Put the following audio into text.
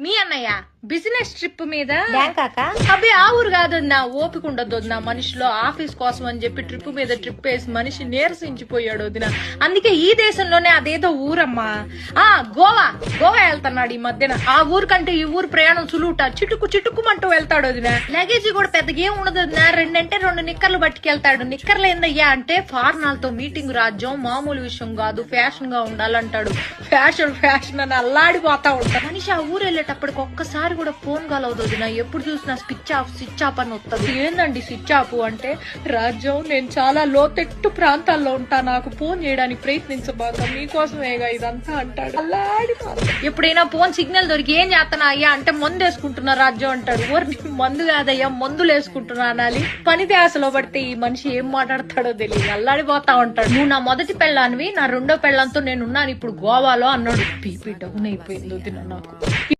面了呀。బిజినెస్ trip మీద? బ్యాంకాక అబ్బే ఆ ఊరు కాదు నా ఓపిక ఉండదు నా మనిషిలో ఆఫీస్ కోసం అని చెప్పి ట్రిప్ మీద ట్రిప్ వేసి మనిషి నీరసించిపోయాడు వదిన. అందుకే ఈ దేశంలోనే అదేదో ఊరమ్మా. ఆ గోవా. గోవా వెళ్తున్నాడు ఈ మధ్యన. ఆ ఊరు కంటే ఈ ఊరు ప్రయాణం సులువుట. చిటుకు చిటుకుమంటూ వెళ్తాడు వదిన. లగేజ్ కూడా పెద్దగా ఏం ఉండదు వదిన. రెండంటే రెండు నిక్కర్లు పట్టుకెళ్తాడు. నిక్కర్లు ఏందయ్యా అంటే ఫార్నాలతో మీటింగ్ రాజ్యం మామూలు విషయం కాదు. ఫ్యాషన్గా ఉండాలంటాడు. ఫ్యాషన్ ఫ్యాషన్ అని అల్లాడిపోతా ఉంటాడు. మనిషి ఆ ఊరు వెళ్ళేటప్పటికి ఒక్కసారి కూడా ఫోన్ కాల్ అవుతుంది నా ఎప్పుడు చూసినా స్విచ్ ఆఫ్ స్విచ్ ఆఫ్ అని వస్తుంది. ఏందండి స్విచ్ ఆఫ్ అంటే? రాజ్యం నేను చాలా లోతెట్టు ప్రాంతాల్లో ఉంటా నాకు ఫోన్ చేయడానికి ప్రయత్నించబాక మీకోసమేగా ఇదంతా అంటాడు. అల్లాడిపోతాడు. ఎప్పుడైనా ఫోన్ సిగ్నల్ దొరికి ఏం చేస్తానా అయ్యా అంటే మందు వేసుకుంటున్నా రాజ్యం అంటాడు. ఓరి మందు కాదయ్యా మందులు వేసుకుంటున్నా అనాలి. పని ధ్యాసలో పడితే ఈ మనిషి ఏం మాట్లాడతాడో తెలియదు. అల్లాడిపోతా ఉంటాడు. నువ్వు నా మొదటి పెళ్ళానివి నా రెండో పెళ్ళంతో నేను ఉన్నాను ఇప్పుడు గోవాలో అన్నాడు. బీపీ డౌన్ అయిపోయింది నాకు.